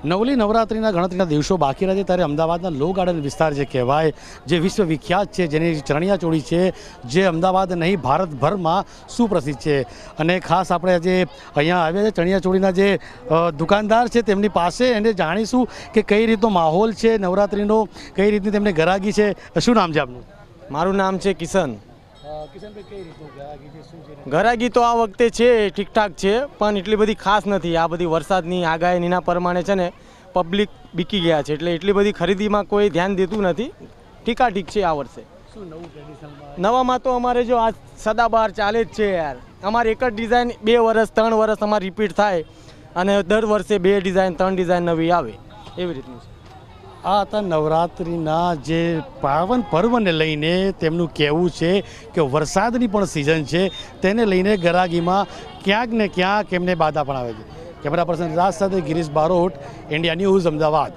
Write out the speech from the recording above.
નવલી નવરાત્રિના ગણતરીના દિવસો બાકી રહ્યા છે ત્યારે અમદાવાદના લો ગાર્ડન વિસ્તાર જે કહેવાય, જે વિશ્વ વિખ્યાત છે, જેની ચણિયાચોળી છે, જે અમદાવાદ નહીં, ભારતભરમાં સુપ્રસિદ્ધ છે. અને ખાસ આપણે જે અહીંયા આવ્યા છે ચણિયાચોળીના જે દુકાનદાર છે તેમની પાસે એને જાણીશું કે કઈ રીતનો માહોલ છે નવરાત્રિનો, કઈ રીતની તેમને ગરાગી છે. શું નામ છે આપનું? મારું નામ છે કિશન. ઘરાગી તો આ વખતે છે ઠીકઠાક છે પણ એટલી બધી ખાસ નથી. આ બધી વરસાદની આગાહીના પ્રમાણે છે ને પબ્લિક બીકી ગયા છે. એટલે એટલી બધી ખરીદીમાં કોઈ ધ્યાન દેતું નથી. ઠીકાઠીક છે આ વર્ષે. નવામાં તો અમારે જો આ સદાબહાર ચાલે જ છે યાર. અમારે એક જ ડિઝાઇન બે વર્ષ ત્રણ વર્ષ અમારે રિપીટ થાય અને દર વર્ષે બે ડિઝાઇન ત્રણ ડિઝાઇન નવી આવે. એવી રીતનું છે. આ હતા નવરાત્રિના જે પાવન પર્વને લઈને તેમનું કહેવું છે કે વરસાદની પણ સિઝન છે. તેને લઈને ગરાગીમાં ક્યાંક ને ક્યાંક એમને બાધા પણ આવે છે. કેમેરા પર્સન રાજ સાથે ગિરીશ બારોટ ઇન્ડિયા ન્યૂઝ અમદાવાદ.